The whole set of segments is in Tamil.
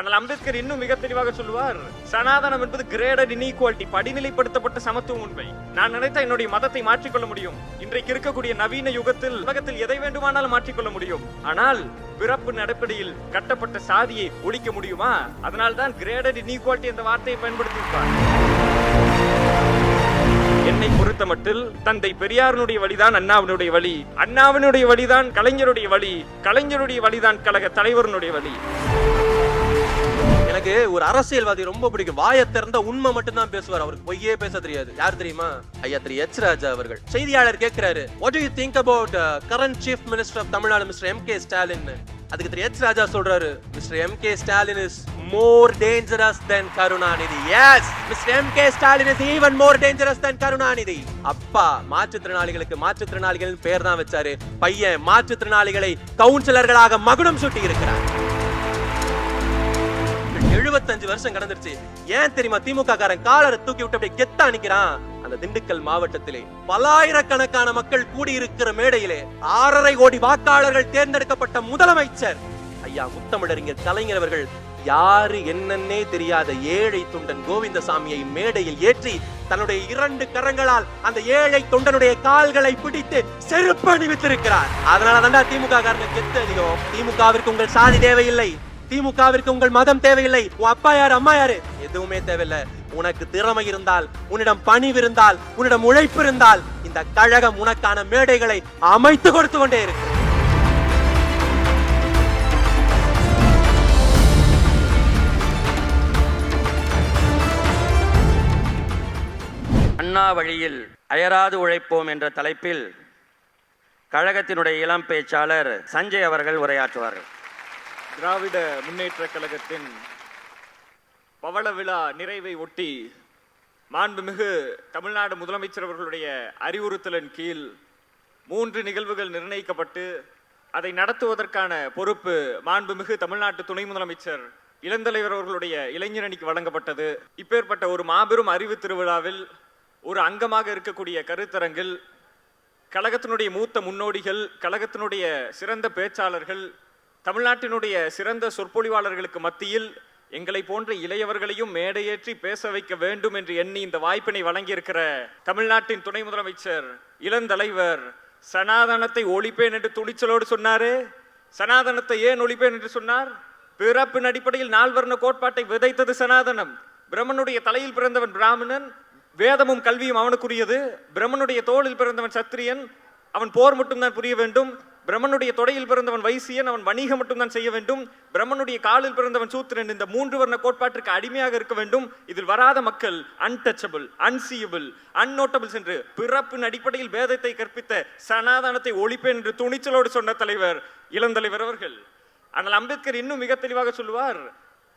ஆனால் அம்பேத்கர் இன்னும் மிக தெளிவாக சொல்லுவார் சனாதனம் என்பது கிரேடட் இன்இக்வாலிட்டி படிநிலைப்படுத்தப்பட்ட சமத்துவம் உண்மை. நான் நினைத்த என்னுடைய மதத்தை மாற்றிக்கொள்ள முடியும். இன்றைக்கு இருக்கக்கூடிய நவீன யுகத்தில் உலகத்தில் எதை வேண்டுமானாலும் மாற்றிக்கொள்ள முடியும். ஆனால் பிறப்பு அடிப்படையில் கட்டப்பட்ட சாதியை ஒழிக்க முடியுமா? அதனால்தான் கிரேடட் இன்இக்வாலிட்டி என்ற வார்த்தையை பயன்படுத்தியிருப்பார். என்னை பொறுத்த மட்டில் தந்தை பெரியாரனுடைய வழிதான் அண்ணாவினுடைய வழி. அண்ணாவினுடைய வழிதான் கலைஞருடைய வழி. கலைஞருடைய வழிதான் கழக தலைவரனுடைய வழி. எனக்கு ஒரு அரசியல்வாதி ரொம்ப பிடிக்கும். வாயை திறந்த உண்மை மட்டும் தான் பேசுவார் அவருக்கு. பொய்யே பேச தெரியாது. யார் தெரியுமா? ஐயா திரு எச் ராஜா அவர்கள். செய்தியாளர் கேட்கிறாரு what do you think about current chief minister of Tamil Nadu mister M K Stalin அதுக்கு திரு எச் ராஜா சொல்றாரு mister M K Stalin is more dangerous than Karunanidhi yes mister M K Stalin is even more dangerous than Karunanidhi அப்பா மாற்றுத்திறனாளிகளுக்கு மாற்றுத்திறனாளிகள் பேர் தான் வச்சாரு. பையன் மாற்றுத்திறனாளிகளை கவுன்சிலர்களாக மகுடம் சுட்டி இருக்கிறார் எழுபத்தஞ்சு வருஷம் கடந்துருச்சு. ஏன் தெரியுமா? திமுக காரன் காலரை தூக்கி விட்டு அப்படியே கெத்தா நிக்கிறான். அந்த திண்டுக்கல் மாவட்டத்திலே பல்லாயிரக்கணக்கான மக்கள் கூடியிருக்கிற மேடையிலே ஆறரை கோடி வாக்காளர்கள் தேர்ந்தெடுக்கப்பட்ட முதலமைச்சர். ஐயா முத்தமிழறிஞர் கலைஞர் அவர்கள் யாரு என்னன்னே தெரியாத ஏழை தொண்டன் கோவிந்தசாமியை மேடையில் ஏற்றி தன்னுடைய இரண்டு கரங்களால் அந்த ஏழை தொண்டனுடைய கால்களை பிடித்து செருப்பு அணிவித்திருக்கிறார் அதனால தாண்டா திமுக காரனுக்கு கெத்து அதிகம். திமுகவிற்கு உங்கள் சாதி தேவையில்லை. திமுகவிற்கு உங்கள் மதம் தேவையில்லை. உன் அப்பா யாரு அம்மா யாரு எதுவுமே தேவையில்லை. உனக்கு திறமை இருந்தால் உன்னிடம் பணிவு இருந்தால் உன்னிடம் உழைப்பு இருந்தால் இந்த கழகம் உனக்கான மேடைகளை அமைத்து கொடுத்து கொண்டே இருக்கு. அண்ணா வழியில் அயராது உழைப்போம் என்ற தலைப்பில் கழகத்தினுடைய இளம் பேச்சாளர் சஞ்சய் அவர்கள் உரையாற்றுவார்கள். திராவிட முன்னேற்ற கழகத்தின் பவள விழா நிறைவை ஒட்டி மாண்புமிகு தமிழ்நாடு முதலமைச்சர் அவர்களுடைய அறிவுறுத்தலின் கீழ் மூன்று நிகழ்வுகள் நிர்ணயிக்கப்பட்டு அதை நடத்துவதற்கான பொறுப்பு மாண்புமிகு தமிழ்நாட்டு துணை முதலமைச்சர் இளந்தலைவர் அவர்களுடைய இளைஞரணிக்கு வழங்கப்பட்டது. இப்பேற்பட்ட ஒரு மாபெரும் அறிவு திருவிழாவில் ஒரு அங்கமாக இருக்கக்கூடிய கருத்தரங்கில் கழகத்தினுடைய மூத்த முன்னோடிகள் கழகத்தினுடைய சிறந்த பேச்சாளர்கள் தமிழ்நாட்டினுடைய சிறந்த சொற்பொழிவாளர்களுக்கு மத்தியில் எங்களை போன்ற இளையவர்களையும் மேடையேற்றி பேச வைக்க வேண்டும் என்று எண்ணி இந்த வாய்ப்பினை வழங்கியிருக்கிற தமிழ்நாட்டின் துணை முதலமைச்சர் இளந்தலைவர் சனாதனத்தை ஒழிப்பேன் என்று துணிச்சலோடு சொன்னாரே. சனாதனத்தை ஏன் ஒழிப்பேன் என்று சொன்னார்? பிறப்பின் அடிப்படையில் நால்வர்ண கோட்பாட்டை விதைத்தது சனாதனம். பிரம்மனுடைய தலையில் பிறந்தவன் பிராமணன் வேதமும் கல்வியும் அவனுக்குரியது. பிரம்மனுடைய தோளில் பிறந்தவன் சத்திரியன். அவன் போர் மட்டும்தான் புரிய வேண்டும். பிரம்மனுடைய தொடையில் பிறந்தவன் வைசியன் அவன் வணிகம் மட்டும்தான் செய்ய வேண்டும். பிரம்மனுடைய காலில் பிறந்தவன் சூத்திரன். இந்த மூன்று வர்ண கோட்பாட்டிற்கு அடிமையாக இருக்க வேண்டும். இதில் வராத மக்கள் அன்டச்சபிள் அன்சீயபிள் அன்னோட்டபிள்ஸ் என்று பிறப்பின் அடிப்படையில் வேதத்தை கற்பித்த சனாதனத்தை ஒழிப்பேன் என்று துணிச்சலோடு சொன்ன தலைவர் இளந்தலைவர் அவர்கள். ஆனால் அம்பேத்கர் இன்னும் மிக தெளிவாக சொல்லுவார்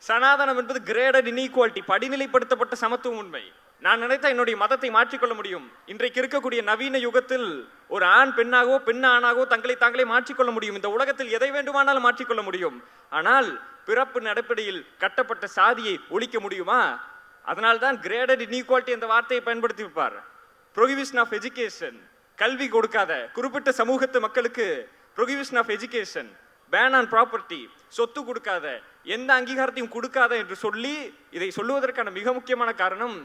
சனாதனம் என்பது கிரேடட் இன்இக்வாலிட்டி படிநிலைப்படுத்தப்பட்ட சமத்துவம் உண்மை. நான் நினைத்த என்னுடைய மதத்தை மாற்றிக்கொள்ள முடியும். இன்றைக்கு இருக்கக்கூடிய நவீன யுகத்தில் ஒரு ஆண் பெண்ணாகவோ பெண் ஆணாகவோ தங்களை தாங்களே மாற்றிக்கொள்ள முடியும். இந்த உலகத்தில் எதை வேண்டுமானாலும் மாற்றிக்கொள்ள முடியும். ஆனால் பிறப்பு அடிப்படையில் கட்டப்பட்ட சாதியை ஒழிக்க முடியுமா? அதனால்தான் கிரேடட் இன்இக்வாலிட்டி என்ற வார்த்தையை பயன்படுத்தி இருப்பார் ப்ரொஹிபிஷன் ஆஃப் எஜுகேஷன் கல்வி கொடுக்காத குறிப்பிட்ட சமூகத்து மக்களுக்கு prohibition of education ban on property சொத்து கொடுக்காத எந்த அங்கீகாரத்தையும் கொடுக்காத என்று சொல்லி இதை சொல்லுவதற்கான மிக முக்கியமான காரணம்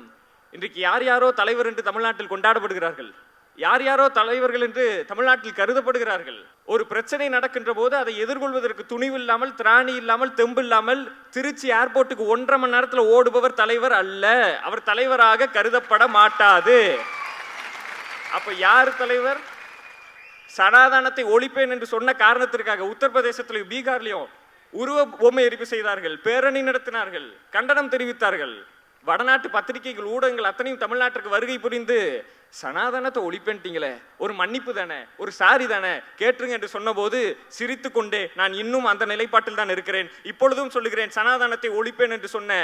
இன்றைக்கு யார் யாரோ தலைவர் என்று தமிழ்நாட்டில் கொண்டாடப்படுகிறார்கள்? யார் யாரோ தலைவர்கள் என்று தமிழ்நாட்டில் கருதப்படுகிறார்கள்? ஒரு பிரச்சனை நடக்கின்ற போது அதை எதிர்கொள்வதற்கு துணிவு இல்லாமல் திராணி இல்லாமல் தெம்பு இல்லாமல் திருச்சி ஏர்போர்ட்டுக்கு ஒன்றரை மணி நேரத்தில் ஓடுபவர் தலைவர் அல்ல. அவர் தலைவராக கருதப்பட மாட்டாது. அப்ப யார் தலைவர்? சனாதானத்தை ஒழிப்பேன் என்று சொன்ன காரணத்திற்காக உத்தரப்பிரதேசத்திலையும் பீகார்லையும் உருவ பொம்மை எரிப்பு செய்தார்கள் பேரணி நடத்தினார்கள் கண்டனம் தெரிவித்தார்கள். வடநாட்டு பத்திரிகைகள் ஊடகங்கள் அத்தனையும் தமிழ்நாட்டிற்கு வருகை புரிந்து சனாதனத்தை ஒழிப்பேன்ட்டீங்களே ஒரு மன்னிப்பு தானே ஒரு சாரி தானே கேட்டுருங்க என்று சொன்னபோது சிரித்து கொண்டே நான் இன்னும் அந்த நிலைப்பாட்டில் தான் இருக்கிறேன். இப்பொழுதும் சொல்லுகிறேன் சனாதனத்தை ஒழிப்பேன் என்று சொன்ன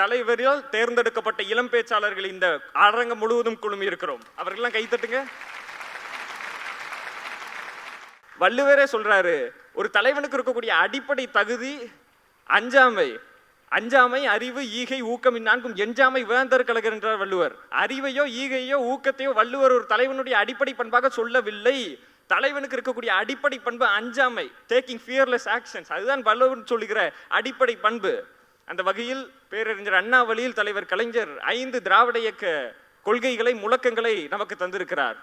தலைவரால் தேர்ந்தெடுக்கப்பட்ட இளம் பேச்சாளர்கள் இந்த அரங்கம் முழுவதும் குழுமி இருக்கிறோம். அவர்களெல்லாம் கைத்தட்டுங்க வள்ளுவரே சொல்றாரு ஒரு தலைவனுக்கு இருக்கக்கூடிய அடிப்படை தகுதி அஞ்சாமை அஞ்சாமை அறிவு ஈகை ஊக்கம் இந்நான்கும் எஞ்சாமை வேந்தர் கலகின்றார் வள்ளுவர். அறிவையோ ஈகையோ ஊக்கத்தையோ வள்ளுவர் ஒரு தலைவனுடைய அடிப்படை பண்பாக சொல்லவில்லை. தலைவனுக்கு இருக்கக்கூடிய அடிப்படை பண்பு அஞ்சாமை டேக்கிங் ஃபியர்லெஸ் ஆக்ஷன்ஸ் அதுதான் வள்ளுவர் சொல்லுகிற அடிப்படை பண்பு. அந்த வகையில் பேரறிஞர் அண்ணாவளியில் தலைவர் கலைஞர் ஐந்து திராவிட இயக்க கொள்கைகளை முழக்கங்களை நமக்கு தந்திருக்கிறார்.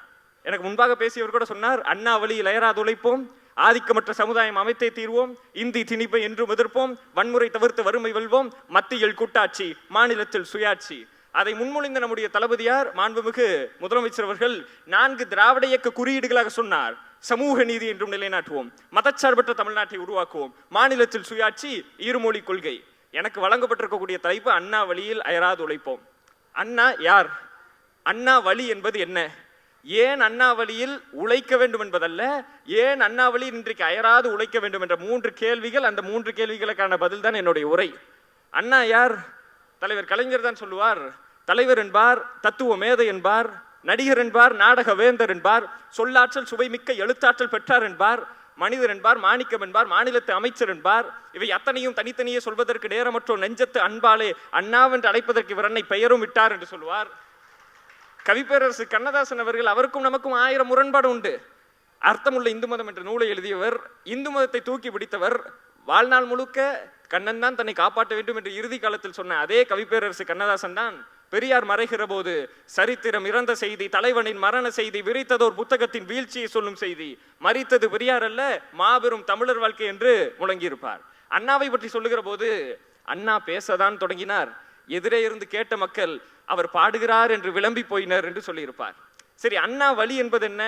எனக்கு முன்பாக பேசியவர் கூட சொன்னார் அண்ணாவளி இளையராது உழைப்போம். ஆதிக்கமற்ற சமுதாயம் அமைத்தே தீர்வோம். இந்தி திணிப்பை என்றும் எதிர்ப்போம். வன்முறை தவிர்த்து வறுமை வெல்வோம். மத்தியில் கூட்டாட்சி மாநிலத்தில் சுயாட்சி. அதை முன்மொழிந்த நம்முடைய தளபதியார் மாண்புமிகு முதலமைச்சர் அவர்கள் நான்கு திராவிட இயக்க குறியீடுகளாக சொன்னார். சமூக நீதி என்றும் நிலைநாட்டுவோம். மதச்சார்பற்ற தமிழ்நாட்டை உருவாக்குவோம். மாநிலத்தில் சுயாட்சி இருமொழி கொள்கை. எனக்கு வழங்கப்பட்டிருக்கக்கூடிய தலைப்பு அண்ணா வழியில் அயராது உழைப்போம். அண்ணா யார்? அண்ணா வழி என்பது என்ன? ஏன் அண்ணாவளியில் உழைக்க வேண்டும் என்பதல்ல? ஏன் அண்ணாவளி இன்றைக்கு அயராது உழைக்க வேண்டும் என்ற மூன்று கேள்விகள் அந்த மூன்று கேள்விகளுக்கான பதில் தான் என்னுடைய உரை. அண்ணா யார்? தலைவர் கலைஞர் தான் சொல்லுவார். தலைவர் என்பார் தத்துவ மேதை என்பார் நடிகர் என்பார் நாடக வேந்தர் என்பார் சொல்லாற்றல் சுவைமிக்க எழுத்தாற்றல் பெற்றார் என்பார் மனிதர் என்பார் மாணிக்கம் என்பார் மாநிலத்து அமைச்சர் என்பார். இவை அத்தனையும் தனித்தனியே சொல்வதற்கு நேரமற்றோ நெஞ்சத்து அன்பாலே அண்ணாவென்று அழைப்பதற்கு இவர் அன்னை பெயரும் விட்டார் என்று சொல்லுவார். கவிப்பேரரசு கண்ணதாசன் அவர்கள் அவருக்கும் நமக்கும் ஆயிரம் முரண்பாடு உண்டு. அர்த்தமுள்ள இந்து மதம் என்ற நூலை எழுதியவர் இந்து மதத்தை தூக்கி பிடித்தவர் வாழ்நாள் முழுக்க கண்ணன் தான் தன்னை காப்பாற்ற வேண்டும் என்று இறுதி காலத்தில் சொன்ன அதே கவிப்பேரரசு கண்ணதாசன் தான் பெரியார் மறைகிற போது சரித்திரம் இறந்த செய்தி தலைவனின் மரண செய்தி விரித்ததோர் புத்தகத்தின் வீழ்ச்சியை சொல்லும் செய்தி மறித்தது பெரியார் அல்ல மாபெரும் தமிழர் வாழ்க்கை என்று முழங்கியிருப்பார். அண்ணாவை பற்றி சொல்லுகிற போது அண்ணா பேசதான் தொடங்கினார். எதிரே இருந்து கேட்ட மக்கள் அவர் பாடுகிறார் என்று விளம்பி போயினர் என்று சொல்லியிருப்பார். சரி அண்ணா வழி என்பது என்ன?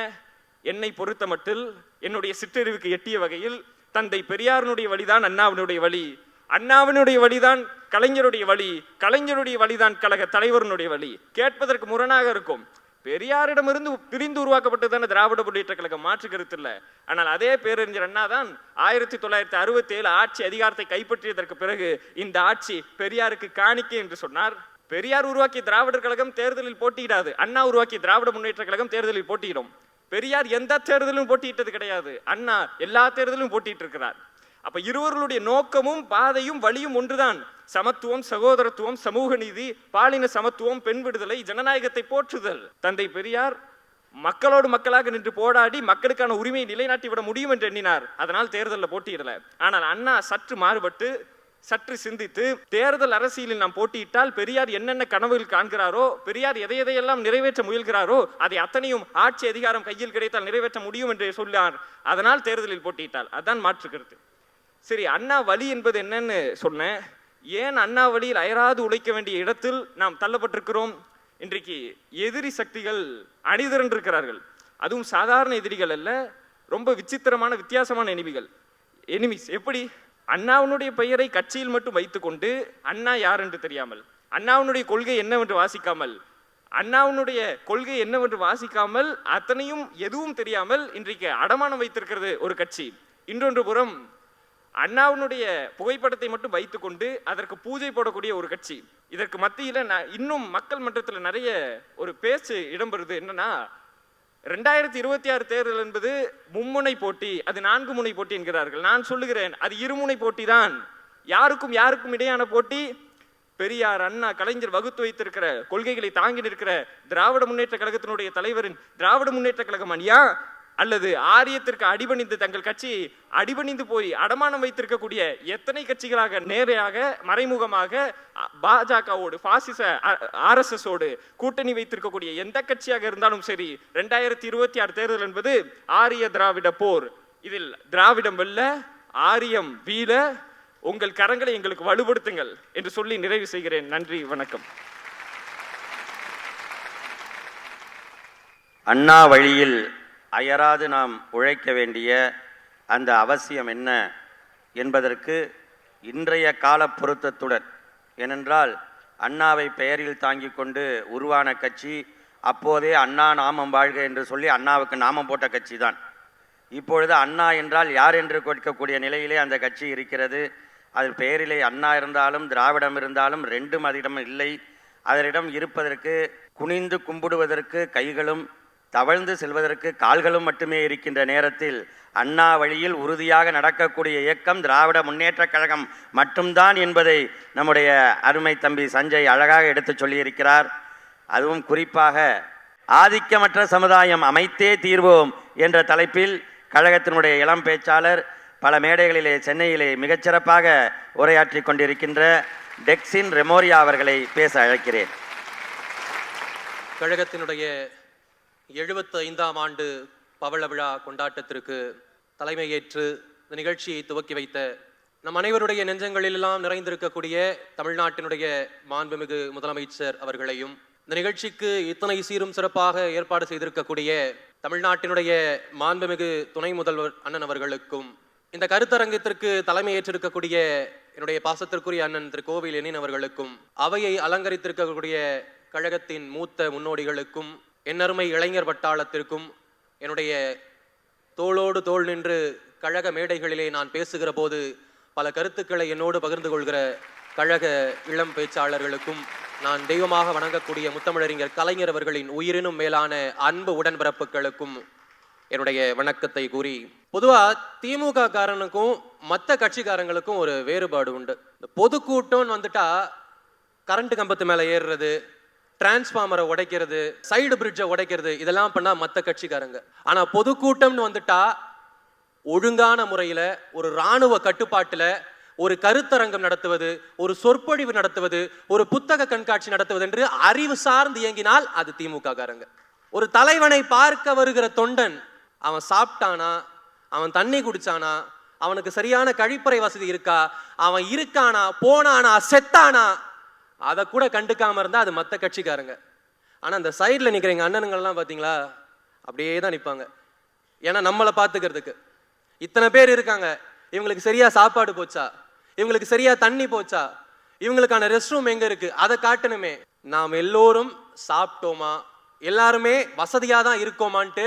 என்னை பொறுத்த மட்டில் என்னுடைய சிற்றறிவுக்கு எட்டிய வகையில் தந்தை பெரியாரினுடைய வழிதான் அண்ணாவினுடைய வழி அண்ணாவினுடைய வழிதான் கலைஞருடைய வழி கலைஞருடைய வழிதான் கழக தலைவருடைய வழி. கேட்பதற்கு முரணாக இருக்கும். பெரியாரிடமிருந்து பிரிந்து உருவாக்கப்பட்டதான திராவிட முன்னேற்ற கழகம்? மாற்று கருத்து இல்லை. ஆனால் அதே பேரறிஞர் அண்ணா தான் ஆயிரத்தி தொள்ளாயிரத்தி அறுபத்தி ஏழு ஆட்சி அதிகாரத்தை கைப்பற்றியதற்கு பிறகு இந்த ஆட்சி பெரியாருக்கு காணிக்கை என்று சொன்னார். பெரியார் உருவாக்கிய திராவிடர் கழகம் தேர்தலில் போட்டியிடாது. அண்ணா உருவாக்கிய திராவிட முன்னேற்ற கழகம் தேர்தலில் போட்டியிடும். பெரியார் எந்த தேர்தலும் போட்டியிட்டது கிடையாது. அண்ணா எல்லா தேர்தலும் போட்டிட்டு இருக்கிறார் அப்ப இருவர்களுடைய நோக்கமும் பாதையும் வழியும் ஒன்றுதான். சமத்துவம் சகோதரத்துவம் சமூக நீதி பாலின சமத்துவம் பெண் விடுதலை ஜனநாயகத்தை போற்றுதல். தந்தை பெரியார் மக்களோடு மக்களாக நின்று போராடி மக்களுக்கான உரிமையை நிலைநாட்டி விட முடியும் என்று எண்ணினார். அதனால் தேர்தலில் போட்டியிடல. ஆனால் அண்ணா சற்று மாறுபட்டு சற்று சிந்தித்து தேர்தல் அரசியலில் நாம் போட்டியிட்டால் பெரியார் என்னென்ன கனவுகள் காண்கிறாரோ பெரியார் எதை எதையெல்லாம் நிறைவேற்ற முயல்கிறாரோ அதை அத்தனையும் ஆட்சி அதிகாரம் கையில் கிடைத்தால் நிறைவேற்ற முடியும் என்று சொல்லார் அதனால் தேர்தலில் போட்டியிட்டால் அதான் மாற்றுக்கிறது சரி அண்ணா வழி என்பது என்னன்னு சொன்னேன். ஏன் அண்ணா வழியில் அயராது உழைக்க வேண்டிய இடத்தில் நாம் தள்ளப்பட்டிருக்கிறோம்? இன்றைக்கு எதிரி சக்திகள் அணிதிரண்டிருக்கிறார்கள். அதுவும் சாதாரண எதிரிகள் அல்ல ரொம்ப விசித்திரமான வித்தியாசமான எனிமிகள். எனிமிஸ் எப்படி? அண்ணாவினுடைய பெயரை கட்சியில் மட்டும் வைத்துக்கொண்டு அண்ணா யார் என்று தெரியாமல் அண்ணாவினுடைய கொள்கை என்னவென்று வாசிக்காமல் அண்ணாவினுடைய கொள்கை என்னவென்று வாசிக்காமல் அத்தனையும் எதுவும் தெரியாமல் இன்றைக்கு அடமானம் வைத்திருக்கிறது ஒரு கட்சி. இன்னொன்று புறம் அண்ணாவினுடைய புகைப்படத்தை மட்டும் வைத்துக்கொண்டு அதற்கு பூஜை போடக்கூடிய ஒரு கட்சி. இதற்கு மத்தியில் இன்னும் மக்கள் மன்றத்தில் நிறைய ஒரு பேச்சு இடம்பெறுது. என்னன்னா ரெண்டாயிரத்தி இருபத்தி ஆறு தேர்தல் என்பது மும்முனை போட்டி அது நான்கு முனை போட்டி என்கிறார்கள். நான் சொல்லுகிறேன் அது இருமுனை போட்டி தான் யாருக்கும் யாருக்கும் இடையான போட்டி? பெரியார் அண்ணா கலைஞர் வகுத்து வைத்திருக்கிற கொள்கைகளை தாங்கி நிற்கிற திராவிட முன்னேற்ற கழகத்தினுடைய தலைவரின் திராவிட முன்னேற்ற கழகம் அணியா அல்லது ஆரியத்திற்கு அடிபணிந்து தங்கள் கட்சி அடிபணிந்து போய் அடமானம் வைத்திருக்கக்கூடிய எத்தனை கட்சிகளாக நேரையாக மறைமுகமாக பாஜகவோடு பாசிச ஆர்எஸ்எஸோடு கூட்டணி வைத்திருக்கக்கூடிய எந்த கட்சியாக இருந்தாலும் சரி ரெண்டாயிரத்தி இருபத்தி ஆறு தேர்தல் என்பது ஆரிய திராவிட போர். இதில் திராவிடம் வெல்ல ஆரியம் வீழ உங்கள் கரங்களை எங்களுக்கு வலுப்படுத்துங்கள் என்று சொல்லி நிறைவு செய்கிறேன். நன்றி வணக்கம். அண்ணா வழியில் அயராது நாம் உழைக்க வேண்டிய அந்த அவசியம் என்ன என்பதற்கு இன்றைய கால பொருத்தத்துடன் ஏனென்றால் அண்ணாவை பெயரில் தாங்கிக் கொண்டு உருவான கட்சி அப்போதே அண்ணா நாமம் வாழ்க என்று சொல்லி அண்ணாவுக்கு நாமம் போட்ட கட்சி தான் இப்பொழுது அண்ணா என்றால் யார் என்று கேட்கக்கூடிய நிலையிலே அந்த கட்சி இருக்கிறது. அதில் பெயரிலே அண்ணா இருந்தாலும் திராவிடம் இருந்தாலும் ரெண்டும் அதிடம் இல்லை. அதனிடம் இருப்பதற்கு குனிந்து கும்பிடுவதற்கு கைகளும் தவழ்ந்து செல்வதற்கு கால்களும் மட்டுமே இருக்கின்ற நேரத்தில் அண்ணா வழியில் உறுதியாக நடக்கக்கூடிய இயக்கம் திராவிட முன்னேற்றக் கழகம் மட்டும்தான் என்பதை நம்முடைய அருமை தம்பி சஞ்சய் அழகாக எடுத்துச் சொல்லியிருக்கிறார். அதுவும் குறிப்பாக ஆதிக்கமற்ற சமுதாயம் அமைத்தே தீர்வோம் என்ற தலைப்பில் கழகத்தினுடைய இளம் பேச்சாளர் பல மேடைகளிலே சென்னையிலே மிகச்சிறப்பாக உரையாற்றி கொண்டிருக்கின்ற டெக்ஸின் ரெமோரியா அவர்களை பேச அழைக்கிறேன். கழகத்தினுடைய எழுபத்து ஐந்தாம் ஆண்டு பவள விழா கொண்டாட்டத்திற்கு தலைமையேற்று இந்த நிகழ்ச்சியை துவக்கி வைத்த நம் அனைவருடைய நெஞ்சங்களிலெல்லாம் நிறைந்திருக்கக்கூடிய தமிழ்நாட்டினுடைய மாண்புமிகு முதலமைச்சர் அவர்களையும் இந்த நிகழ்ச்சிக்கு இத்தனை சீரும் சிறப்பாக ஏற்பாடு செய்திருக்கக்கூடிய தமிழ்நாட்டினுடைய மாண்புமிகு துணை முதல்வர் அண்ணன் அவர்களுக்கும் இந்த கருத்தரங்கத்திற்கு தலைமை ஏற்றிருக்கக்கூடிய என்னுடைய பாசத்திற்குரிய அண்ணன் திரு கோவில் எண்ணின் அவர்களுக்கும் அவையை அலங்கரித்திருக்கக்கூடிய கழகத்தின் மூத்த முன்னோடிகளுக்கும் என்னருமை இளைஞர் வட்டாளத்திற்கும் என்னுடைய தோளோடு தோள் நின்று கழக மேடைகளிலே நான் பேசுகிற போது பல கருத்துக்களை என்னோடு பகிர்ந்து கொள்கிற கழக இளம் பேச்சாளர்களுக்கும் நான் தெய்வமாக வணங்கக்கூடிய முத்தமிழறிஞர் கலைஞர் அவர்களின் உயிரினும் மேலான அன்பு உடன்பிறப்புகளுக்கும் என்னுடைய வணக்கத்தை கூறி பொதுவாக திமுக காரனுக்கும் மற்ற கட்சிக்காரங்களுக்கும் ஒரு வேறுபாடு உண்டு. இந்த பொதுக்கூட்டம்னு வந்துட்டா கரண்ட் கம்பத்து மேலே ஏறுறது டிரான்ஸ்ஃபார்மரை உடைக்கிறது சைடு பிரிட்ஜை உடைக்கிறது இதெல்லாம் பண்ணால் மற்ற கட்சிக்காரங்க. ஆனால் பொதுக்கூட்டம்னு வந்துட்டா ஒழுங்கான முறையில் ஒரு ராணுவ கட்டுப்பாட்டில் ஒரு கருத்தரங்கம் நடத்துவது ஒரு சொற்பொழிவு நடத்துவது ஒரு புத்தக கண்காட்சி நடத்துவது என்று அறிவு சார்ந்து இயங்கினால் அது திமுக காரங்க ஒரு தலைவனை பார்க்க வருகிற தொண்டன் அவன் சாப்பிட்டானா அவன் தண்ணி குடிச்சானா அவனுக்கு சரியான கழிப்பறை வசதி இருக்கா அவன் இருக்கானா போனானா செத்தானா அதை கூட கண்டுக்காமல் இருந்தால் அது மற்ற கட்சிக்காரங்க. ஆனால் அந்த சைடில் நிற்கிற எங்கள் அண்ணனுங்கள்லாம் பார்த்தீங்களா அப்படியே தான் நிற்பாங்க ஏன்னா நம்மளை பார்த்துக்கிறதுக்கு இத்தனை பேர் இருக்காங்க. இவங்களுக்கு சரியாக சாப்பாடு போச்சா? இவங்களுக்கு சரியாக தண்ணி போச்சா? இவங்களுக்கான ரெஸ்ட் ரூம் எங்கே இருக்குது அதை காட்டணுமே. நாம் எல்லோரும் சாப்பிட்டோமா? எல்லாருமே வசதியாக தான் இருக்கோமான்ட்டு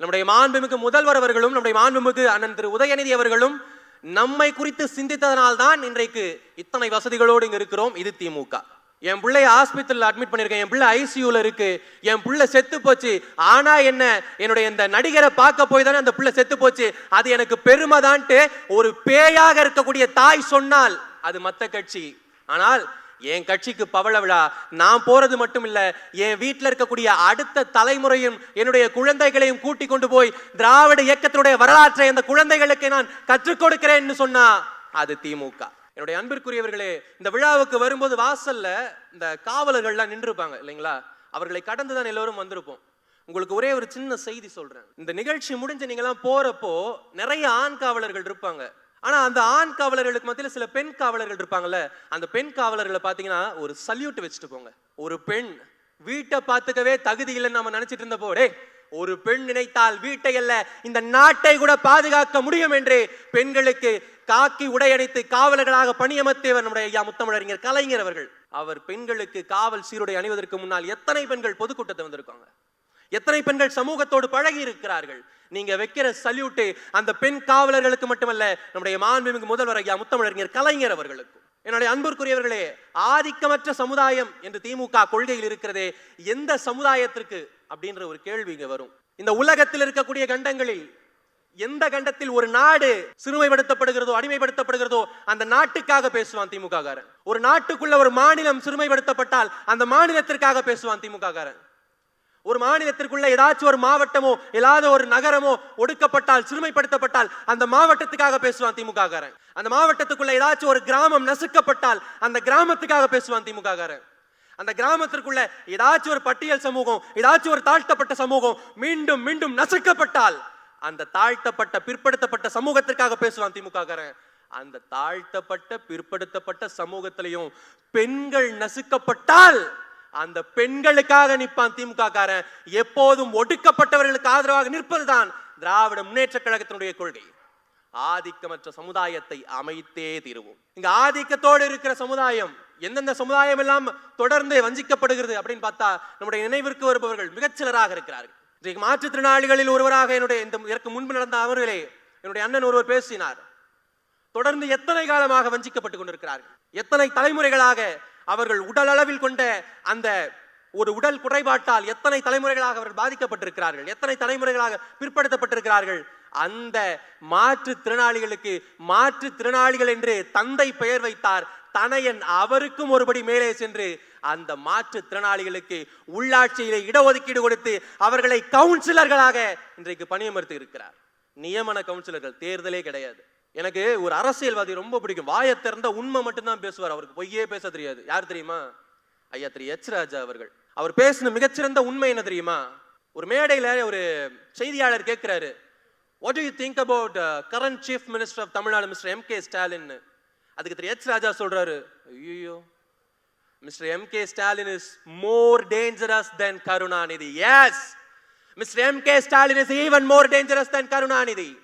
நம்முடைய மாண்புமிகு முதல்வர் அவர்களும் நம்முடைய மாண்புமிகு அண்ணன் திரு. உதயநிதி அவர்களும் நம்மை குறித்து சிந்தித்ததனால் தான் இன்றைக்கு இத்தனை வசதிகளோடு இங்க இருக்கிறோம். இது திமுக. என் பிள்ளைய ஆஸ்பத்திரியில் அட்மிட் பண்ணியிருக்கேன். என் பிள்ளை ஐசியூல இருக்கு. என் பிள்ளை செத்து போச்சு. ஆனா என்ன? என்னுடைய இந்த நடிகரை பார்க்க போய் தானே அந்த பிள்ளை செத்து போச்சு. அது எனக்கு பெருமைதான்ட்டு ஒரு பேயாக இருக்கக்கூடிய தாய் சொன்னால் அது மத்த கட்சி. ஆனால் என் கட்சிக்கு பவள விழா. நான் போறது மட்டும் இல்ல என் வீட்டில் இருக்கக்கூடிய அடுத்த தலைமுறையும் என்னுடைய குழந்தைகளையும் கூட்டி கொண்டு போய் திராவிட இயக்கத்தினுடைய வரலாற்றை அந்த குழந்தைகளுக்கு நான் கற்றுக் கொடுக்கிறேன்னு சொன்னா அது திமுக. என்னுடைய அன்பிற்குரியவர்களே இந்த விழாவுக்கு வரும்போது வாசல்ல இந்த காவலர்கள்லாம் நின்றுப்பாங்க இல்லைங்களா? அவர்களை கடந்து தான் எல்லோரும் வந்திருப்போம். உங்களுக்கு ஒரே ஒரு சின்ன செய்தி சொல்றேன். இந்த நிகழ்ச்சி முடிஞ்சு நீங்கெல்லாம் போறப்போ நிறைய ஆண் காவலர்கள் இருப்பாங்க. ஆனா அந்த ஆண் காவலர்களுக்கு மத்தியில சில பெண் காவலர்கள் இருப்பாங்கல்ல அந்த பெண் காவலர்களை பாத்தீங்கன்னா ஒரு சல்யூட் வச்சுட்டு போங்க. ஒரு பெண் வீட்டை பார்த்துக்கவே தகுதி இல்லைன்னு நம்ம நினைச்சிட்டு இருந்த போடே ஒரு பெண் நினைத்தால் வீட்டை அல்ல இந்த நாட்டை கூட பாதுகாக்க முடியும் என்று பெண்களுக்கு காக்கி உடையணித்து காவலர்களாக பணியமர்த்தியவர் நம்முடைய ஐயா முத்தமிழறிஞர் கலைஞர் அவர்கள். அவர் பெண்களுக்கு காவல் சீருடை அணிவதற்கு முன்னால் எத்தனை பெண்கள் பொதுக்கூட்டத்தை வந்திருக்காங்க? எத்தனை பெண்கள் சமூகத்தோடு பழகி இருக்கிறார்கள்? நீங்க வைக்கிற சல்யூட்டு அந்த பெண் காவலர்களுக்கு மட்டுமல்ல நம்முடைய மாண்புமிகு முதல்வர் ஐயா முத்தமிழறிஞர் கலைஞர் அவர்களுக்கும். என்னுடைய அன்பிற்குரியவர்களே ஆதிக்கமற்ற சமுதாயம் என்று திமுக கொள்கையில் இருக்கிறதே எந்த சமுதாயத்திற்கு அப்படின்ற ஒரு கேள்வி இங்க வரும். இந்த உலகத்தில் இருக்கக்கூடிய கண்டங்களில் எந்த கண்டத்தில் ஒரு நாடு சிறுமைப்படுத்தப்படுகிறதோ அடிமைப்படுத்தப்படுகிறதோ அந்த நாட்டுக்காக பேசுவான் திமுக காரன் ஒரு நாட்டுக்குள்ள ஒரு மாநிலம் சிறுமைப்படுத்தப்பட்டால் அந்த மாநிலத்திற்காக பேசுவான் திமுக காரன் ஒரு மாநிலத்திற்குள்ள ஏதாச்சும் ஒரு மாவட்டமோ ஏதாவது ஒரு நகரமோ ஒடுக்கப்பட்டால் சிறுமைப்படுத்தப்பட்டால் அந்த மாவட்டத்துக்காக பேசுவான் திமுக அந்த மாவட்டத்துக்குள்ள ஏதாச்சும் ஒரு கிராமம் நசுக்கப்பட்டால் அந்த கிராமத்துக்காக பேசுவான் திமுக அந்த கிராமத்திற்குள்ள ஏதாச்சும் ஒரு பட்டியல் சமூகம் ஏதாச்சும் ஒரு தாழ்த்தப்பட்ட சமூகம் மீண்டும் மீண்டும் நசுக்கப்பட்டால் அந்த தாழ்த்தப்பட்ட பிற்படுத்தப்பட்ட சமூகத்திற்காக பேசுவான் திமுக அந்த தாழ்த்தப்பட்ட பிற்படுத்தப்பட்ட சமூகத்திலையும் பெண்கள் நசுக்கப்பட்டால் அந்த பெண்களுக்காக நிற்பான் திமுக காரன் எப்போதும் ஒடுக்கப்பட்டவர்களுக்கு ஆதரவாக நிற்பதுதான் திராவிட முன்னேற்ற கழகத்தினுடைய கொள்கை. ஆதிக்கமற்ற சமுதாயத்தை அமைத்தே தீருவோம். இங்க ஆதிக்கத்தோடு இருக்கிற சமுதாயம் எந்தெந்த சமுதாயம் எல்லாம் தொடர்ந்து வஞ்சிக்கப்படுகிறது அப்படின்னு பார்த்தா நம்முடைய நினைவிற்கு வருபவர்கள் மிகச்சிலராக இருக்கிறார்கள். இன்றைக்கு மாற்றுத்திறனாளிகளில் ஒருவராக என்னுடைய இந்த இதற்கு முன்பு நடந்த அவர்களே என்னுடைய அண்ணன் ஒருவர் பேசினார். தொடர்ந்து எத்தனை காலமாக வஞ்சிக்கப்பட்டுக் கொண்டிருக்கிறார்கள்? எத்தனை தலைமுறைகளாக அவர்கள் உடல் அளவில் கொண்ட அந்த ஒரு உடல் குறைபாட்டால் எத்தனை தலைமுறைகளாக அவர்கள் பாதிக்கப்பட்டிருக்கிறார்கள் எத்தனை தலைமுறைகளாக பிற்படுத்தப்பட்டிருக்கிறார்கள் அந்த மாற்று திறனாளிகளுக்கு மாற்று திறனாளிகள் என்று தந்தை பெயர் வைத்தார். தனையன் அவருக்கும் ஒருபடி மேலே சென்று அந்த மாற்று திறனாளிகளுக்கு உள்ளாட்சியிலே இடஒதுக்கீடு கொடுத்து அவர்களை கவுன்சிலர்களாக இன்றைக்கு பணியமர்த்தி இருக்கிறார். நியமன கவுன்சிலர்கள் தேர்தலே கிடையாது. எனக்கு ஒரு அரசியல்வாதி ரொம்ப பிடிக்கும். வாயை திறந்த உண்மை மட்டும்தான் பேசுவார் அவருக்கு. பொய்யே பேச தெரியாது. யார் தெரியுமா? ஐயா திரு எச் ராஜா அவர்கள். அவர் பேசின மிகச்சிறந்த உண்மை என்ன தெரியுமா? ஒரு மேடையில் ஒரு செய்தியாளர் கேட்கிறாரு. What you think about current chief minister of Tamil Nadu mister M K Stalin அதுக்கு திரு எச் ராஜா சொல்றாரு. ஐயோ mister M K Stalin is more dangerous than Karunanidhi yes mister M K Stalin is even more dangerous than Karunanidhi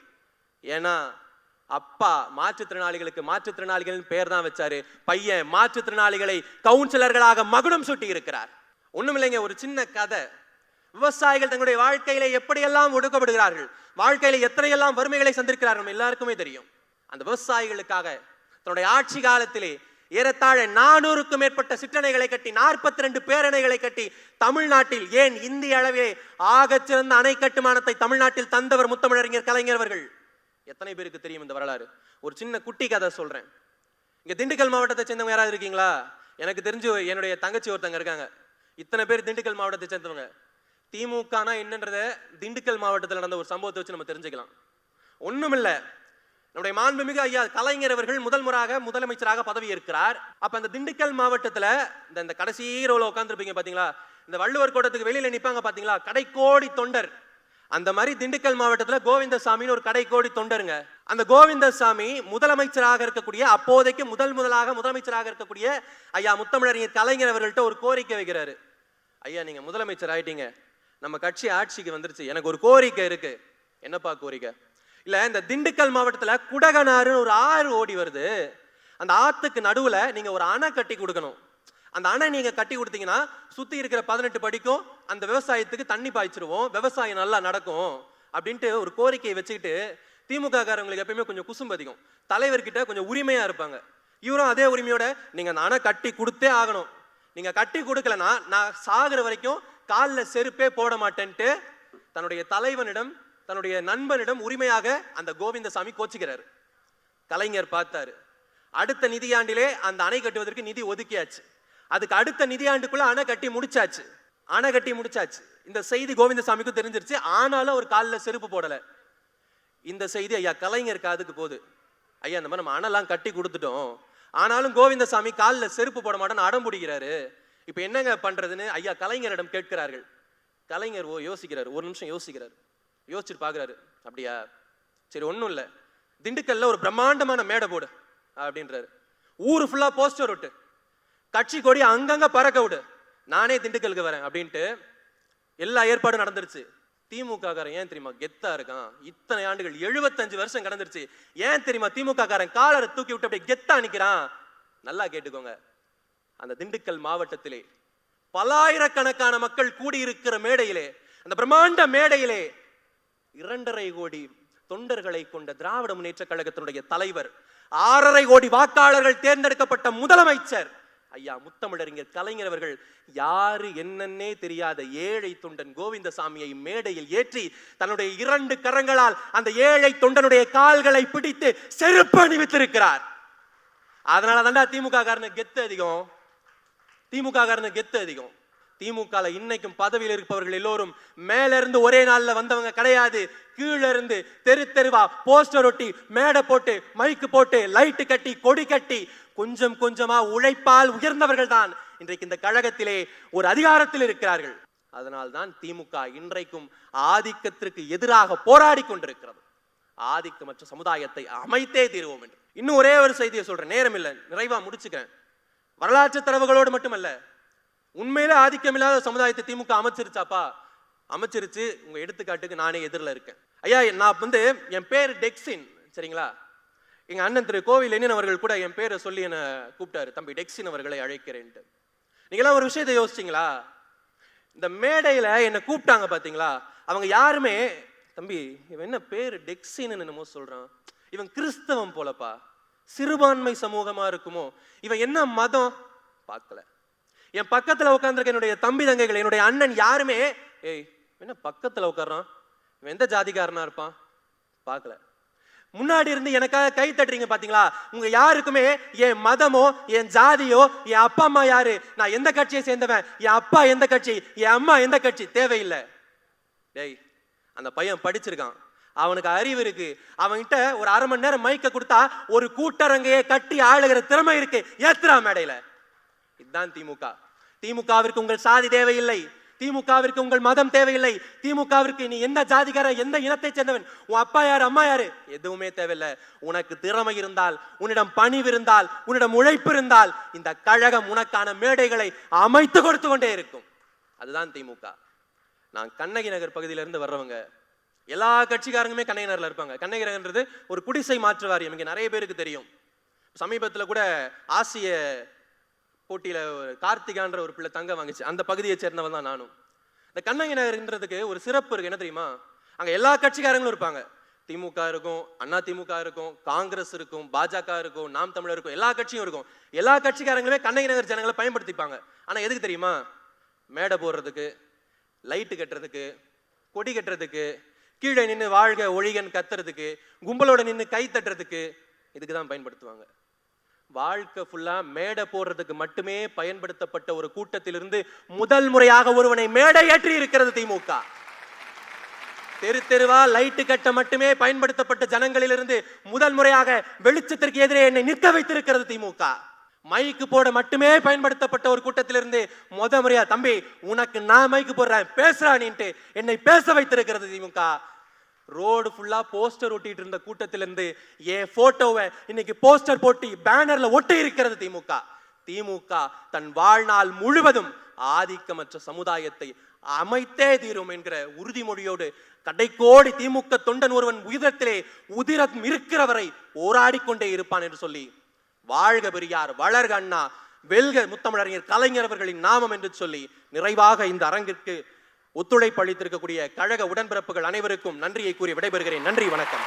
ஏன்னா அப்பா மாற்றுத்திறனாளிகளுக்கு மாற்றுத்திறனாளிகள் பேர் தான் வச்சாரு. பையன் மாற்றுத்திறனாளிகளை கவுன்சிலர்களாக மகுடம் சூட்டி இருக்கிறார் ஒண்ணுமில்லைங்க ஒரு சின்ன கதை. விவசாயிகள் தங்களுடைய வாழ்க்கையில எப்படியெல்லாம் ஒடுக்கப்படுகிறார்கள்? வாழ்க்கையில எத்தனையெல்லாம் வறுமைகளை சந்திருக்கிறார்கள் நம்ம எல்லாருக்குமே தெரியும். அந்த விவசாயிகளுக்காக தன்னுடைய ஆட்சி காலத்திலே ஏறத்தாழ நானூறுக்கும் மேற்பட்ட சிற்றணைகளை கட்டி நாற்பத்தி ரெண்டு பேரணைகளை கட்டி தமிழ்நாட்டில் ஏன் இந்திய அளவிலே ஆகச் சிறந்த அணை கட்டுமானத்தை தமிழ்நாட்டில் தந்தவர் முத்தமிழறிஞர் கலைஞர் அவர்கள்? எத்தனை பேருக்கு தெரியும் இந்த வரலாறு? ஒரு சின்ன குட்டி கதை சொல்கிறேன் இங்கே திண்டுக்கல் மாவட்டத்தை சேர்ந்தவங்க யாராவது இருக்கீங்களா? எனக்கு தெரிஞ்சு என்னுடைய தங்கச்சி ஒருத்தங்க இருக்காங்க. இத்தனை பேர் திண்டுக்கல் மாவட்டத்தை சேர்ந்தவங்க. திமுகனா என்னன்றத திண்டுக்கல் மாவட்டத்தில் நடந்த ஒரு சம்பவத்தை வச்சு நம்ம தெரிஞ்சுக்கலாம். ஒன்றுமில்லை நம்முடைய மாண்புமிகு ஐயா கலைஞர் அவர்கள் முதல் முறாக முதலமைச்சராக பதவி இருக்கிறார் அப்போ அந்த திண்டுக்கல் மாவட்டத்தில் இந்த இந்த கடைசி ரோல உட்காந்துருப்பீங்க பார்த்தீங்களா இந்த வள்ளுவர் கோட்டத்துக்கு வெளியில் நிற்பாங்க பார்த்தீங்களா கடைக்கோடி தொண்டர். அந்த மாதிரி திண்டுக்கல் மாவட்டத்தில் கோவிந்தசாமின்னு ஒரு கடைக்கோடி தொண்டருங்க. அந்த கோவிந்தசாமி முதலமைச்சராக இருக்கக்கூடிய அப்போதைக்கு முதல் முதலாக முதலமைச்சராக இருக்கக்கூடிய ஐயா முத்தமிழறிஞர் கலைஞர் அவர்கள்ட்ட ஒரு கோரிக்கை வைக்கிறாரு. ஐயா நீங்க முதலமைச்சர் ஆயிட்டீங்க. நம்ம கட்சி ஆட்சிக்கு வந்துருச்சு. எனக்கு ஒரு கோரிக்கை இருக்கு. என்னப்பா கோரிக்கை? இல்ல இந்த திண்டுக்கல் மாவட்டத்தில் குடகனாறுன்னு ஒரு ஆறு ஓடி வருது. அந்த ஆத்துக்கு நடுவில் நீங்க ஒரு அணை கட்டி கொடுக்கணும். அந்த அணை நீங்கள் கட்டி கொடுத்தீங்கன்னா சுற்றி இருக்கிற பதினெட்டு படிக்கும் அந்த விவசாயத்துக்கு தண்ணி பாய்ச்சிருவோம் விவசாயம் நல்லா நடக்கும் அப்படின்ட்டு ஒரு கோரிக்கையை வச்சுக்கிட்டு திமுக காரங்களுக்கு எப்பயுமே கொஞ்சம் குசும்பு அதிகம். தலைவர்கிட்ட கொஞ்சம் உரிமையாக இருப்பாங்க. இவரும் அதே உரிமையோட நீங்கள் அந்த அணை கட்டி கொடுத்தே ஆகணும். நீங்கள் கட்டி கொடுக்கலனா நான் சாகிற வரைக்கும் காலில் செருப்பே போட மாட்டேன்ட்டு தன்னுடைய தலைவனிடம் தன்னுடைய நண்பனிடம் உரிமையாக அந்த கோவிந்தசாமி கோச்சிக்கிறாரு. கலைஞர் பார்த்தாரு. அடுத்த நிதியாண்டிலே அந்த அணை கட்டுவதற்கு நிதி ஒதுக்கியாச்சு. அதுக்கு அடுத்த நிதியாண்டுக்குள்ள அணை கட்டி முடிச்சாச்சு. அணை கட்டி முடிச்சாச்சு. இந்த செய்தி கோவிந்தசாமிக்கும் தெரிஞ்சிருச்சு. ஆனாலும் அவர் காலில் செருப்பு போடல. இந்த செய்தி ஐயா கலைஞர் காதுக்கு போகுது. ஐயா இந்த மாதிரி நம்ம அணைலாம் கட்டி கொடுத்துட்டோம். ஆனாலும் கோவிந்தசாமி காலில் செருப்பு போட மாட்டேன்னு அடம் பிடிக்கிறாரு. இப்போ என்னங்க பண்றதுன்னு ஐயா கலைஞரிடம் கேட்கிறார்கள். கலைஞர் ஓ யோசிக்கிறாரு. ஒரு நிமிஷம் யோசிக்கிறாரு. யோசிச்சுட்டு பாக்குறாரு. அப்படியா? சரி ஒன்றும் இல்லை. திண்டுக்கல்ல ஒரு பிரம்மாண்டமான மேடை போடு. அப்படின்றாரு. ஊர் ஃபுல்லா போஸ்டர் விட்டு கட்சி கொடி அங்கங்க பறக்க விடு. நானே திண்டுக்கலுக்கு வரேன் அப்படின்ட்டு எல்லா ஏற்பாடும் நடந்துருச்சு. திமுக காரன் ஏன் தெரியுமா கெத்தா இருக்கான்? இத்தனை ஆண்டுகள் எழுபத்தஞ்சு வருஷம் கடந்துருச்சு. ஏன் தெரியுமா திமுக காரன் காலரை தூக்கி விட்டு அப்படியே கெத்தா நிக்கிறான்? நல்லா கேட்டுக்கோங்க. அந்த திண்டுக்கல் மாவட்டத்திலே பலாயிரக்கணக்கான மக்கள் கூடியிருக்கிற மேடையிலே அந்த பிரம்மாண்ட மேடையிலே இரண்டரை கோடி தொண்டர்களை கொண்ட திராவிட முன்னேற்ற கழகத்தினுடைய தலைவர் ஆறரை கோடி வாக்காளர்கள் தேர்ந்தெடுக்கப்பட்ட முதலமைச்சர் ஐயா முத்தமிழறிஞர் கலைஞர் அவர்கள் யாரு என்னன்னே தெரியாத ஏழை தொண்டன் கோவிந்தசாமியை மேடையில் ஏற்றி தன்னுடைய இரண்டு கரங்களால் அந்த ஏழை தொண்டனுடைய கால்களை பிடித்து செருப்பு அணிவித்திருக்கிறார். அதனால தாண்டா திமுக காரனுக்கு கெத்து அதிகம். திமுக காரனுக்கு கெத்து அதிகம். திமுக இன்னைக்கும் பதவியில் இருப்பவர்கள் எல்லோரும் மேல இருந்து ஒரே நாள்ல வந்தவங்க கிடையாது. கீழ இருந்து தெரு தெருவா போஸ்டர் ஒட்டி மேடை போட்டு மைக்கு போட்டு லைட்டு கட்டி கொடி கட்டி கொஞ்சம் கொஞ்சமா உழைப்பால் உயர்ந்தவர்கள் தான் இன்றைக்கு இந்த கழகத்திலே ஒரு அதிகாரத்தில் இருக்கிறார்கள். அதனால் தான் திமுக இன்றைக்கும் ஆதிக்கத்திற்கு எதிராக போராடி கொண்டிருக்கிறது. ஆதிக்கமற்ற சமுதாயத்தை அமைத்தே தீருவோம் என்று. இன்னும் ஒரே ஒரு செய்தியை சொல்றேன். நேரம் இல்லை. நிறைவா முடிச்சுக்கிறேன். வரலாற்று தரவுகளோடு மட்டுமல்ல உண்மையிலே ஆதிக்கம் இல்லாத சமுதாயத்தை திமுக அமைச்சிருச்சாப்பா? அமைச்சிருச்சு. உங்க எடுத்துக்காட்டுக்கு நானே எதிரில் இருக்கேன். ஐயா நான் வந்து என் பேர் டெக்ஸின். சரிங்களா? எங்க அண்ணன் திரு கோவில் லெனின் அவர்கள் கூட என் பேரை சொல்லி என்னை கூப்பிட்டாரு. தம்பி டெக்ஸின் அவர்களை அழைக்கிறேன்ட்டு. நீங்களாம் ஒரு விஷயத்தை யோசிச்சிங்களா? இந்த மேடையில் என்னை கூப்பிட்டாங்க பார்த்தீங்களா அவங்க யாருமே தம்பி இவன் என்ன பேர் டெக்ஸின்னு என்னமோ சொல்கிறான் இவன் கிறிஸ்தவம் போலப்பா. சிறுபான்மை சமூகமாக இருக்குமோ? இவன் என்ன மதம்? பார்க்கல. என் பக்கத்தில் உட்காந்துருக்க என்னுடைய தம்பி தங்கைகள் என்னுடைய அண்ணன் யாருமே ஏய் என்ன பக்கத்தில் உட்காடுறான் இவன் எந்த ஜாதிக்காரனா இருப்பான்? பார்க்கல. முன்னாடி இருந்து எனக்காக கை தட்டுறீங்க பாத்தீங்களா? உங்க யாருக்குமே என் மதமோ என் ஜாதியோ என் அப்பா அம்மா யாரு? நான் எந்த கட்சியை சேர்ந்தவன்? என் அப்பா எந்த கட்சி? என் அம்மா எந்த கட்சி? தேவையில்லை. டேய் அந்த பையன் படிச்சிருக்கான். அவனுக்கு அறிவு இருக்கு. அவன்கிட்ட ஒரு அரை மணி நேரம் மைக்க கொடுத்தா ஒரு கூட்டரங்கையே கட்டி ஆளுகிற திறமை இருக்கு. ஏத்துறா மேடையில. இதுதான் திமுக. திமுகவிற்கு உங்கள் சாதி தேவையில்லை. திமுகவிற்கு உங்கள் மதம் தேவையில்லை. திமுகவிற்கு நீ என்ன ஜாதிகார எந்த இனத்தை சேர்ந்தவன்? உன் அப்பா யாரு அம்மா யாரு? எதுவுமே தேவையில்லை. உனக்கு திறமை இருந்தால் உன்னிடம் பணிவு இருந்தால் உன்னிடம் உழைப்பு இருந்தால் இந்த கழகம் உனக்கான மேடைகளை அமைத்து கொடுத்து கொண்டே இருக்கும். அதுதான் திமுக. நான் கண்ணகி நகர் பகுதியிலிருந்து வர்றவங்க. எல்லா கட்சிக்காரங்களுமே கண்ணகி நகரில் இருப்பாங்க. கண்ணகி நகர்ன்றது ஒரு குடிசை மாற்று வாரியம். இங்கே நிறைய பேருக்கு தெரியும். சமீபத்துல கூட ஆசிய போட்டியில் ஒரு கார்த்திகான்ற ஒரு பிள்ளை தங்க வாங்கிச்சு. அந்த பகுதியை சேர்ந்தவன் தான் நானும். இந்த கண்ணகி நகர்ன்றதுக்கு ஒரு சிறப்பு இருக்கு. என்ன தெரியுமா? அங்கே எல்லா கட்சிக்காரங்களும் இருப்பாங்க. திமுக இருக்கும் அண்ணா திமுக இருக்கும் காங்கிரஸ் இருக்கும் பாஜக இருக்கும் நாம் தமிழர் இருக்கும் எல்லா கட்சியும் இருக்கும். எல்லா கட்சிக்காரங்களுமே கண்ணகி நகர் ஜனங்களை பயன்படுத்திப்பாங்க. ஆனால் எதுக்கு தெரியுமா? மேடை போடுறதுக்கு லைட்டு கட்டுறதுக்கு கொடி கட்டுறதுக்கு கீழே நின்று வாழ்க ஒழிகன் கத்துறதுக்கு கும்பலோட நின்று கை தட்டுறதுக்கு இதுக்கு தான் பயன்படுத்துவாங்க. வாழ்க்கை ஃபுல்லா மேடை போடுறதுக்கு மட்டுமே பயன்படுத்தப்பட்ட ஒரு கூட்டத்திலிருந்து முதல் முறையாக ஒருவனை மேடை ஏற்றி இருக்கிறது திமுக. தெரு தெருவா லைட்டு கட்ட மட்டுமே பயன்படுத்தப்பட்ட ஜனங்களிலிருந்து முதல் முறையாக வெளிச்சத்திற்கு எதிரே என்னை நிற்க வைத்திருக்கிறது திமுக. மைக்கு போட மட்டுமே பயன்படுத்தப்பட்ட ஒரு கூட்டத்திலிருந்து முத முறையா தம்பி உனக்கு நான் மைக்கு போடுறேன் பேசுறானின்ட்டு என்னை பேச வைத்திருக்கிறது திமுக. ரோடு ஃபுல்லாக போஸ்டர் ஒட்டிட்டு இருந்த கூட்டத்திலிருந்து என் ஃபோட்டோவை இன்னைக்கு போஸ்டர் போட்டு பேனர்ல ஒட்டி இருக்கிறது திமுக. திமுக தன் வாழ்நாள் முழுவதும் ஆதிக்கமற்ற சமுதாயத்தை அமைத்தே தீரும் என்கிற உறுதிமொழியோடு கடைக்கோடி திமுக தொண்டன் ஒருவன் உயிரத்திலே உதிரம் இருக்கிறவரை போராடிக்கொண்டே இருப்பான் என்று சொல்லி வாழ்க பெரியார் வளர்க அண்ணா வெல்க முத்தமிழறிஞர் கலைஞர் அவர்களின் நாமம் என்று சொல்லி நிறைவாக இந்த அரங்கிற்கு ஒத்துழைப்பு அளித்திருக்கக்கூடிய கழக உடன்பிறப்புகள் அனைவருக்கும் நன்றியை கூறி விடைபெறுகிறேன். நன்றி வணக்கம்.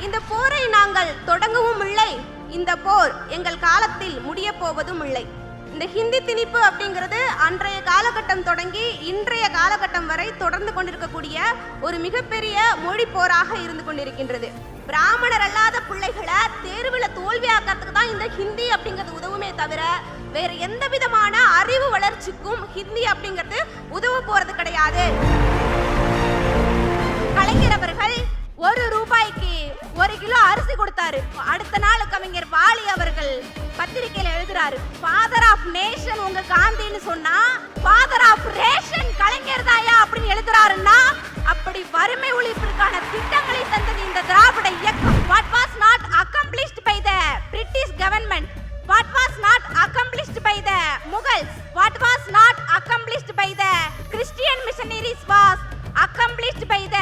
இந்த போரை நாங்கள் தொடங்கவும் இல்லை. இந்த போர் எங்கள் காலத்தில் முடிய போவதும் இல்லை. இந்த ஹிந்தி திணிப்பு அப்படிங்கிறது அன்றைய காலகட்டம் தொடங்கி இன்றைய காலகட்டம் வரை தொடர்ந்து கொண்டிருக்கக்கூடிய ஒரு மிகப்பெரிய மொழி போராக இருந்து கொண்டிருக்கின்றது. பிராமணர் அல்லாத பிள்ளைகளை தேர்வில் தோல்வியாக்கிறதுக்கு தான் இந்த ஹிந்தி அப்படிங்கிறது உதவுமே தவிர வேற எந்த விதமான அறிவு வளர்ச்சிக்கும் ஹிந்தி அப்படிங்கிறது உதவ போறது கிடையாது. கலைஞர் அவர்கள் ஒரு ரூபாய்க்கு ஒரு கிலோ அரிசி கொடுத்தாரு. அடுத்த நாள் கவிஞர் வாலி அவர்கள் பத்திரிகையில் எழுதுறாரு ஃபாதர் ஆஃப் நேஷன் உங்க காந்தின்னு சொன்னா ஃபாதர் ஆஃப் ரேஷன் கலைஞர் தாயா? அப்படின்னு எழுதுறாருன்னா அப்படி வறுமை ஒழிப்பிற்கான திட்டங்களை தந்தது இந்த திராவிட இயக்கம். What was not accomplished by the British government what was not accomplished by the Mughals what was not accomplished by the Christian missionaries was accomplished by the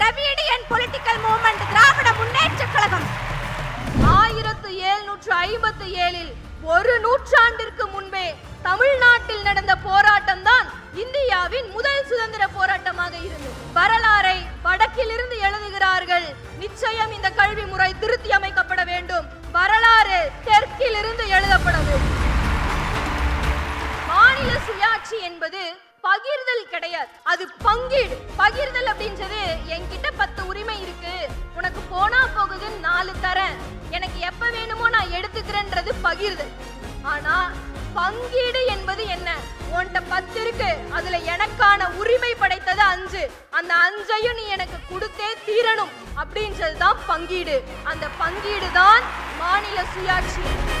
Dravidian political movement Dravida Munnetra Kazhagam. எழுநூற்று ஐம்பத்தி ஏழில் ஒரு நூற்றாண்டிற்கு முன்பே தமிழ்நாட்டில் நடந்த போராட்டம் தான் இந்தியாவின் முதல் சுதந்திர போராட்டமாக இருந்தது. வரலாறை வடக்கிலிருந்து எழுதுகிறார்கள் நிச்சயம் இந்த கல்வி முறை திருத்தி அமைக்கப்பட வேண்டும். வரலாறு தெற்கிலிருந்து எழுதப்பட வேண்டும் மாநில சுயாட்சி என்பது பகிர்தல் கிடையாது. அது பங்கீடு. பகிர்தல் அப்படின்றது என்கிட்ட பத்து உரிமை இருக்கு. உனக்கு போனா போகுதுன்னு நாலு தரேன். எனக்கு எப்ப வேணுமோ நான் எடுத்துக்கிறேன்றது பகிர்தல். ஆனா பங்கீடு என்பது என்ன? உன்கிட்ட பத்து இருக்கு. அதுல எனக்கான உரிமை படைத்தது அஞ்சு. அந்த அஞ்சையும் நீ எனக்கு கொடுத்தே தீரணும். அப்படின்றது தான் பங்கீடு. அந்த பங்கீடு தான் மாநில சுயாட்சி.